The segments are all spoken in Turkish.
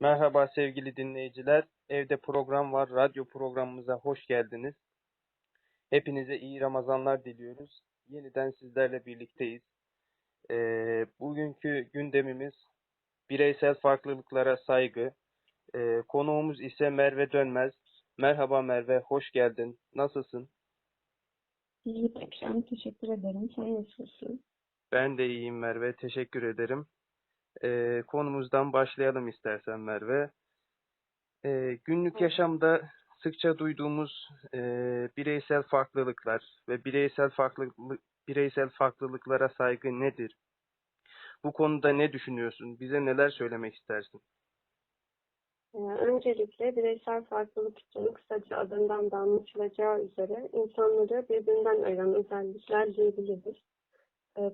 Merhaba sevgili dinleyiciler. Evde program var. Radyo programımıza hoş geldiniz. Hepinize iyi Ramazanlar diliyoruz. Yeniden sizlerle birlikteyiz. Ee, bugünkü gündemimiz bireysel farklılıklara saygı. Ee, konuğumuz ise Merve Dönmez. Merhaba Merve, hoş geldin. Nasılsın? İyi Ekrem, teşekkür ederim. Sen nasılsın? Ben de iyiyim Merve, teşekkür ederim. Ee, konumuzdan başlayalım istersen Merve. Ee, günlük yaşamda sıkça duyduğumuz e, bireysel farklılıklar ve bireysel farklılık bireysel farklılıklara saygı nedir? Bu konuda ne düşünüyorsun? Bize neler söylemek istersin? Öncelikle bireysel farklılık için kısaca adından da anlaşılacağı üzere insanları birbirinden ayıran özellikler diyebiliriz.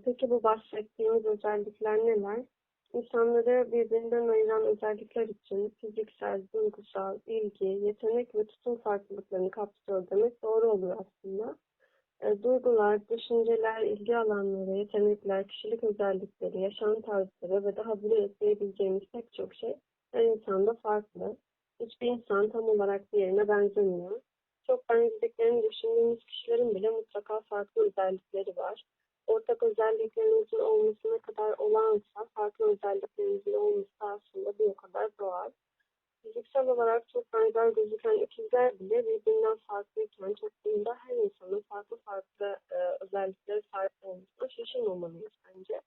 Peki bu bahsettiğimiz özellikler neler? İnsanları birbirinden ayıran özellikler için fiziksel, duygusal, ilgi, yetenek ve tutum farklılıklarını kapsıyor demek doğru olur aslında. E, duygular, düşünceler, ilgi alanları, yetenekler, kişilik özellikleri, yaşam tarzları ve daha bile ekleyebileceğimiz pek çok şey her insanda farklı. Hiçbir insan tam olarak diğerine benzemiyor. Çok benzediklerini düşündüğümüz kişilerin bile mutlaka farklı özellikleri var. Ortak özelliklerimizin olması ne kadar olağansa farklı özelliklerimizin olması aslında bir o kadar doğal. Fiziksel olarak çok benzer gözüken ikizler bile birbirinden farklıyken toplumda her insanın farklı farklı e, özelliklere sahip olmasına şaşırmamalıyız bence.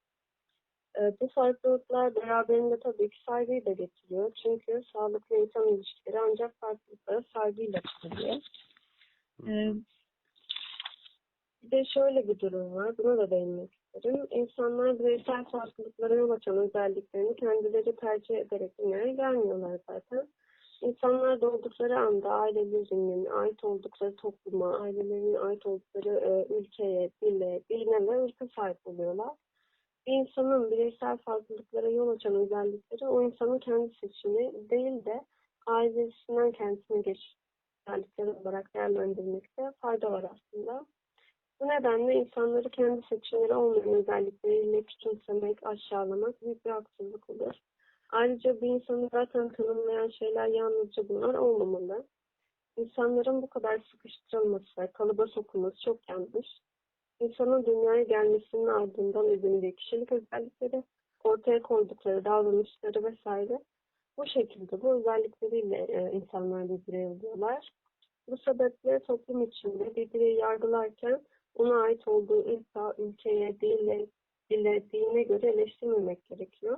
E, bu farklılıklar beraberinde tabii ki saygıyı da getiriyor. Çünkü sağlıklı insan ilişkileri ancak farklılıklara saygıyla kuruluyor. E, bir de şöyle bir durum var, buna da değinmek isterim. İnsanlar bireysel farklılıklara yol açan özelliklerini kendileri tercih ederek dünyaya gelmiyorlar zaten. İnsanlar doğdukları anda ailelerinin ait oldukları topluma, ailelerinin ait oldukları e, ülkeye, dile, diline ve ırka sahip oluyorlar. Bir insanın bireysel farklılıklara yol açan özellikleri o insanın kendi seçimi değil de ailesinden kendisine geçen özellikler olarak değerlendirmekte fayda var aslında. Bu nedenle insanları kendi seçimleri olmayan özellikleriyle küçümsemek, aşağılamak büyük bir haksızlık olur. Ayrıca bir insanı zaten tanımlayan şeyler yalnızca bunlar olmamalı. İnsanların bu kadar sıkıştırılması, kalıba sokulması çok yanlış. İnsanın dünyaya gelmesinin ardından edindiği kişilik özellikleri, ortaya koydukları davranışları vesaire bu şekilde bu özellikleriyle e, insanlar bir birey. Bu sebeple toplum içinde bir bireyi yargılarken ona ait olduğu ırka, ülkeye, dille, dile, dine göre eleştirmemek gerekiyor.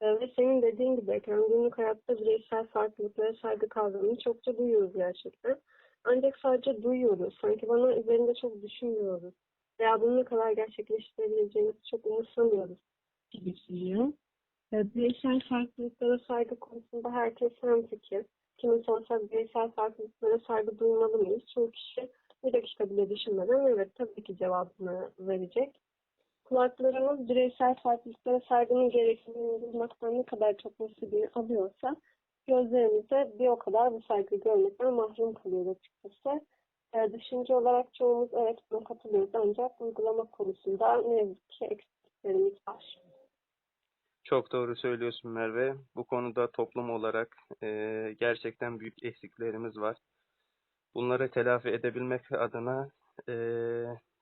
Ee, ve senin dediğin gibi Ekrem, günlük hayatta bireysel farklılıklara saygı kavramını çokça duyuyoruz gerçekten. Ancak sadece duyuyoruz. Sanki bana üzerinde çok düşünmüyoruz. Veya bunu ne kadar gerçekleştirebileceğimizi çok umursamıyoruz gibi geliyor. Ee, bireysel farklılıklara saygı konusunda herkes hemfikir. Kimi sorsak bireysel farklılıklara saygı duymalı mıyız? Çoğu kişi bir dakika bile düşünmeden evet tabii ki cevabını verecek. Kulaklarımız bireysel farklılıklara saygının gerekliliğini duymaktan ne kadar çok nasibini alıyorsa gözlerimiz de bir o kadar bu saygı görmekten mahrum kalıyor açıkçası. Ee, düşünce olarak çoğumuz evet buna katılıyoruz ancak uygulama konusunda ne yazık ki eksikliklerimiz var. Çok doğru söylüyorsun Merve. Bu konuda toplum olarak e, gerçekten büyük eksiklerimiz var. Bunları telafi edebilmek adına e,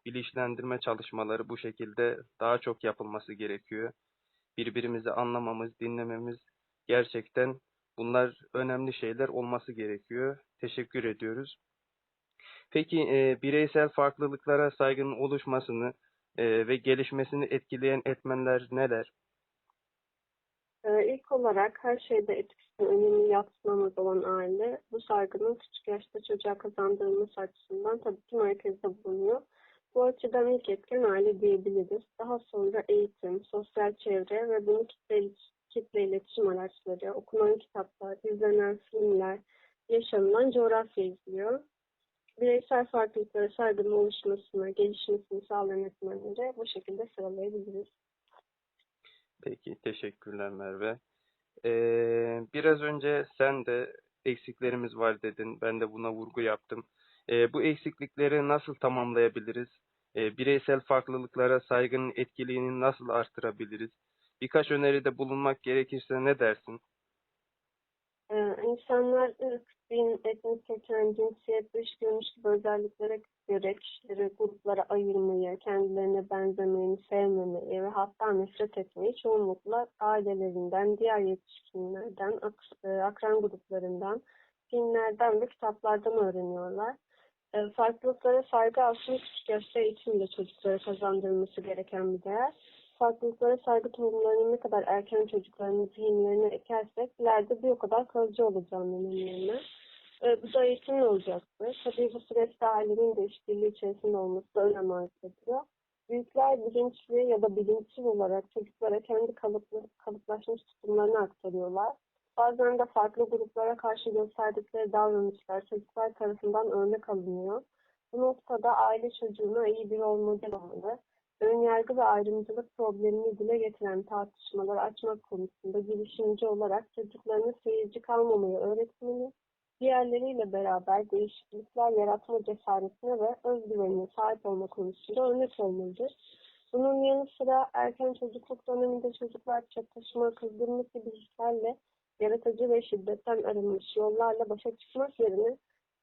bilinçlendirme çalışmaları bu şekilde daha çok yapılması gerekiyor. Birbirimizi anlamamız, dinlememiz gerçekten bunlar önemli şeyler olması gerekiyor. Teşekkür ediyoruz. Peki e, bireysel farklılıklara saygının oluşmasını e, ve gelişmesini etkileyen etmenler neler? Ee, ilk olarak her şeyde etkisini önemli yatsınamaz olan aile bu saygının küçük yaşta çocuğa kazandırılması açısından tabii ki merkezde bulunuyor. Bu açıdan ilk etken aile diyebiliriz. Daha sonra eğitim, sosyal çevre ve bunu kitle, kitle iletişim araçları, okunan kitaplar, izlenen filmler, yaşanılan coğrafya izliyor. Bireysel farklılıklara saygının oluşmasını, gelişmesini sağlayan etmenleri bu şekilde sıralayabiliriz. Peki, teşekkürler Merve. Ee, biraz önce sen de eksiklerimiz var dedin. Ben de buna vurgu yaptım. Ee, bu eksiklikleri nasıl tamamlayabiliriz? Ee, bireysel farklılıklara saygının etkiliğini nasıl artırabiliriz? Birkaç öneride bulunmak gerekirse ne dersin? İnsanlar ırk, din, etnik köken, cinsiyet, dış görünüş gibi özelliklere göre kişileri gruplara ayırmayı, kendilerine benzemeyi, sevmemeyi ve hatta nefret etmeyi çoğunlukla ailelerinden, diğer yetişkinlerden, ak- e, akran gruplarından, filmlerden ve kitaplardan öğreniyorlar. E, Farklılıklara saygı aslında küçük yaşta eğitimle çocuklara kazandırılması gereken bir değer. Farklılıklara saygı tohumlarını ne kadar erken çocukların zihinlerine ekersek ileride bir o kadar kalıcı olacağını inanıyorum. E, bu da eğitimle olacaktır. Tabii bu süreçte ailenin de işbirliği içerisinde olması da önem arz ediyor. Büyükler bilinçli ya da bilinçsiz olarak çocuklara kendi kalıplı, kalıplaşmış tutumlarını aktarıyorlar. Bazen de farklı gruplara karşı gösterdikleri davranışlar çocuklar tarafından örnek alınıyor. Bu noktada aile çocuğuna iyi bir rol model olmalı. Önyargı ve ayrımcılık problemini dile getiren tartışmaları açmak konusunda girişimci olarak çocuklarına seyirci kalmamayı öğretmeli, diğerleriyle beraber değişiklikler yaratma cesaretine ve özgüvenine sahip olma konusunda örnek olmalıdır. Bunun yanı sıra erken çocukluk döneminde çocuklar çatışma, kızgınlık gibi hislerle yaratıcı ve şiddetten arınmış yollarla başa çıkmak yerine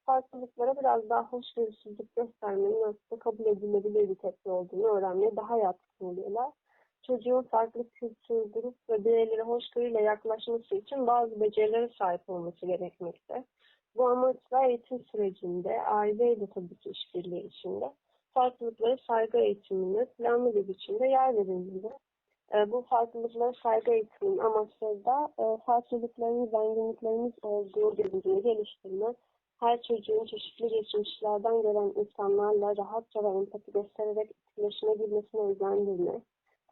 farklılıklara biraz daha hoşgörüsüzlük göstermenin aslında kabul edilebilir bir tepki olduğunu öğrenmeye daha yatkın oluyorlar. Çocuğun farklı kültür, grup ve bireylere hoşgörüyle yaklaşması için bazı becerilere sahip olması gerekmekte. Bu amaçla eğitim sürecinde, aileyle tabii ki işbirliği içinde, farklılıklara saygı eğitimine planlı bir biçimde yer verilmeli. E, bu farklılıklara saygı eğitiminin amaçları da e, zenginliklerimiz olduğu bilincini geliştirme, her çocuğun çeşitli geçmişlerden gelen insanlarla rahatça ve empati göstererek etkileşime girmesine özendirme,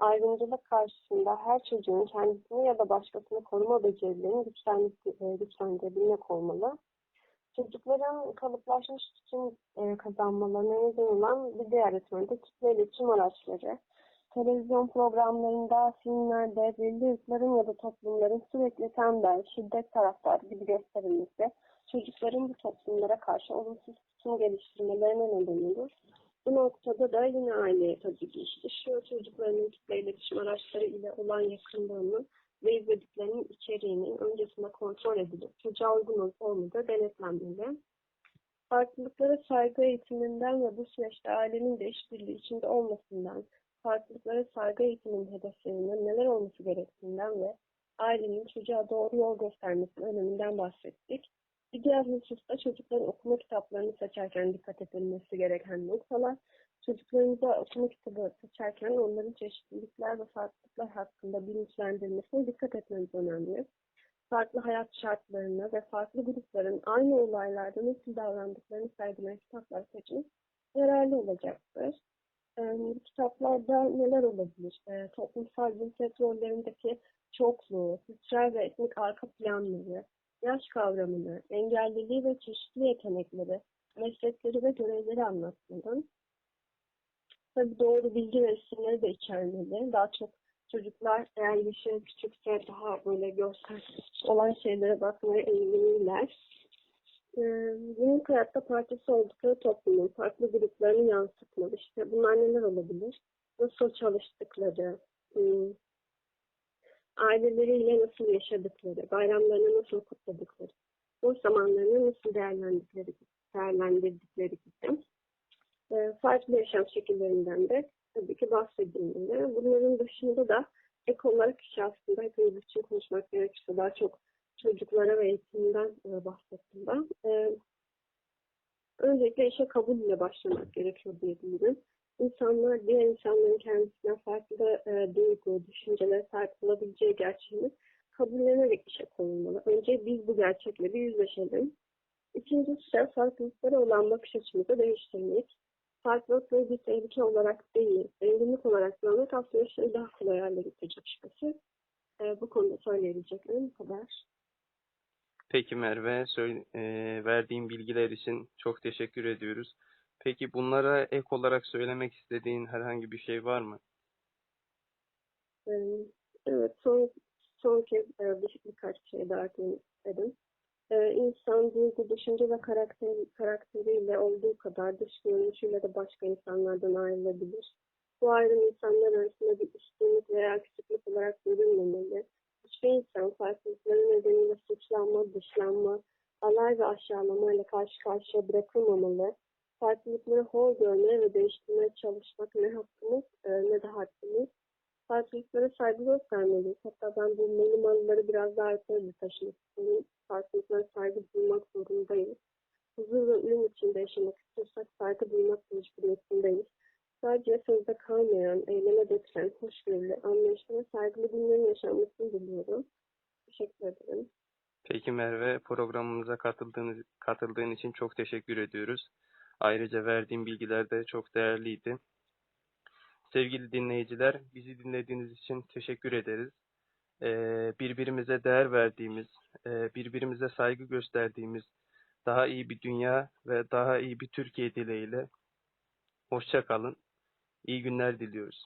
ayrımcılık karşısında her çocuğun kendisini ya da başkasını koruma becerilerini güçlendir- güçlendirebilmek olmalı. Çocukların kalıplaşmış tutum e, kazanmalarına neden olan bir diğer etmen de kitle iletişim araçları. Televizyon programlarında, filmlerde belli ırkların ya da toplumların sürekli tembel, şiddet taraftarı gibi gösterilmesi çocukların bu toplumlara karşı olumsuz tutum geliştirmelerine neden olur. Bu noktada da yine aileye tabii ki iş düşüyor. Çocukların kitle iletişim araçları ile olan yakınlığının ve izlediklerinin içeriğinin öncesinde kontrol edilip çocuğa uygun olup olmadığı denetlenmeli. Farklılıklara saygı eğitiminden ve bu süreçte ailenin de işbirliği içinde olmasından, farklılıklara saygı eğitiminin hedeflerinin neler olması gerektiğinden ve ailenin çocuğa doğru yol göstermesinin öneminden bahsettik. Bir diğer hususta çocukların okuma kitaplarını seçerken dikkat edilmesi gereken noktalar, çocuklarımıza okuma kitabı seçerken onların çeşitlilikler ve farklılıklar hakkında bilinçlendirmesine dikkat etmemiz önemli. Farklı hayat şartlarını ve farklı grupların aynı olaylarda nasıl davrandıklarını sergileyen kitaplar seçmek yararlı olacaktır. Ee, kitaplarda neler olabilir? Ee, toplumsal cinsiyet rollerindeki çokluğu, kültürel ve etnik arka planları, yaş kavramını, engelliliği ve çeşitli yetenekleri, meslekleri ve görevleri anlatmalı. Tabii doğru bilgi ve isimleri de içermeli. Daha çok çocuklar eğer yaşı küçükse daha böyle görsel olan şeylere bakmaya eğilimliler. Ee, günlük hayatta parçası oldukları toplumun farklı gruplarını yansıtmalı. İşte bunlar neler olabilir? Nasıl çalıştıkları, hmm, aileleriyle nasıl yaşadıkları, bayramlarını nasıl kutladıkları, boş zamanlarını nasıl değerlendirdikleri, değerlendirdikleri gibi e, farklı yaşam şekillerinden de tabii ki bahsedilmeli. Bunların dışında da ek olarak kişi aslında hepimiz için konuşmak gerekirse daha çok çocuklara ve eğitimden e, bahsettim ben. E, öncelikle işe kabul ile başlamak gerekiyor diye düşünüyorum insanlar diğer insanların kendisine farklı e, duygu, düşüncelere sahip olabileceği gerçeğini kabullenerek işe koyulmalı. Önce biz bu gerçekle bir yüzleşelim. İkincisi de farklılıklara olan bakış açımızı değiştirmek. Farklılıkları bir tehlike olarak değil, zenginlik olarak görmek aslında işleri daha kolay hale getirecek şüphesiz. E, bu konuda söyleyebileceklerim bu kadar. Peki Merve, söyle, e, verdiğin bilgiler için çok teşekkür ediyoruz. Peki bunlara ek olarak söylemek istediğin herhangi bir şey var mı? E, evet, son, son kez e, bir, birkaç şey daha eklemek istedim. E, insan duygu, düşünce ve karakter, karakteriyle olduğu kadar dış görünüşüyle de başka insanlardan ayrılabilir. Bu ayrım insanlar arasında bir üstünlük veya küçüklük olarak görülmemeli. Hiçbir insan farklılıkları nedeniyle suç suçlanma, dışlanma, alay ve aşağılamayla karşı karşıya bırakılmamalı. Farklılıkları hor görmeye ve değiştirmeye çalışmak ne hakkımız e, ne de hakkımız. Farklılıklara saygı göstermeliyiz. Hatta ben bu minimalları biraz daha yukarı taşımak istiyorum. Farklılıklara saygı duymak zorundayız. Huzur ve uyum içinde yaşamak istiyorsak saygı duymak mecburiyetindeyiz. Sadece sözde kalmayan, eyleme dökülen, hoşgörülü, anlayışlı ve saygılı günlerin yaşanmasını diliyorum. Teşekkür ederim. Peki Merve, programımıza katıldığınız, katıldığın için çok teşekkür ediyoruz. Ayrıca verdiğin bilgiler de çok değerliydi. Sevgili dinleyiciler, bizi dinlediğiniz için teşekkür ederiz. Ee, birbirimize değer verdiğimiz, e, birbirimize saygı gösterdiğimiz daha iyi bir dünya ve daha iyi bir Türkiye dileğiyle hoşça kalın. İyi günler diliyoruz.